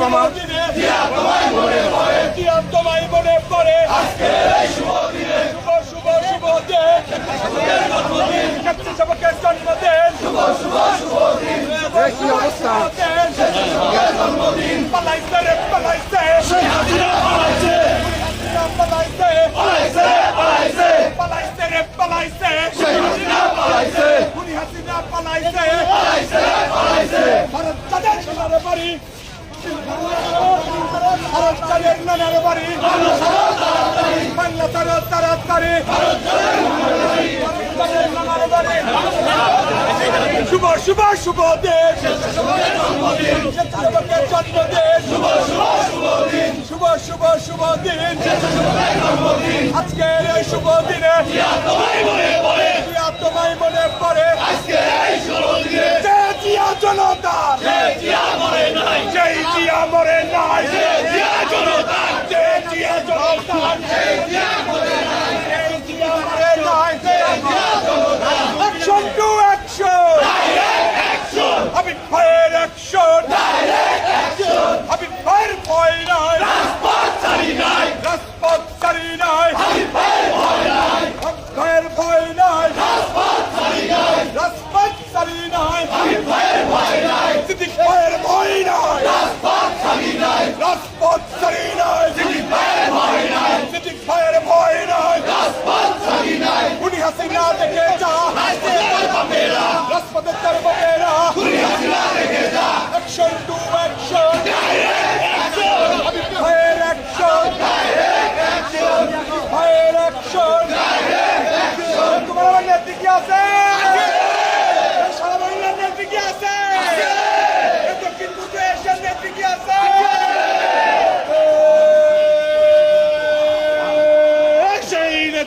তোমার তোমায় মনে পড়ে তোমায় মনে পড়ে আজকে এই শুভ দিনে শুভ শুভ শুভ দিন সবকের জন্মদিন শুভ শুভ শুভ দিন কি অবস্থা জন্মদিন পালাইছে। রে পালাইছে সেই হাজিরা পালাইছে পালাইছে পালাইছে পালাইছে পালাইছে রে পালাইছে সেই হাজিরা পালাইছে উনি হাজিরা পালাইছে পালাইছে পালাইছে ভারত তাদের সোনার বাড়ি তারা শুভ শুভ শুভ দেশ শুভ শুভ শুভ দিন আজকের এই শুভ দিনে তোমায় মনে পড়ে জনতা সেই জিয়া মরে না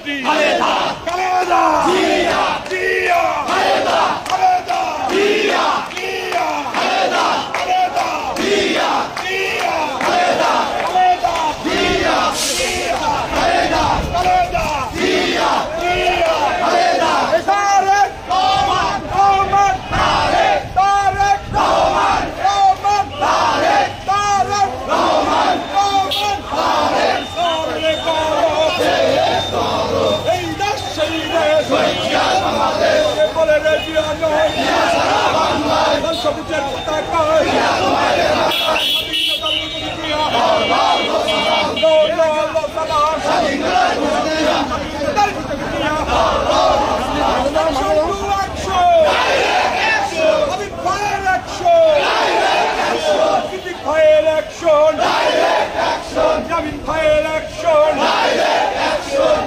मोदी कलेजा कलेजा বলে রেডিও নয় সবুজের পতাকা action! Direct action! Jamin fire action! Direct action!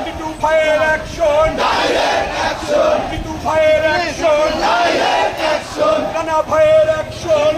Direct action! Direct action! ভয়ের অ্যাকশন ভয়ের অ্যাকশন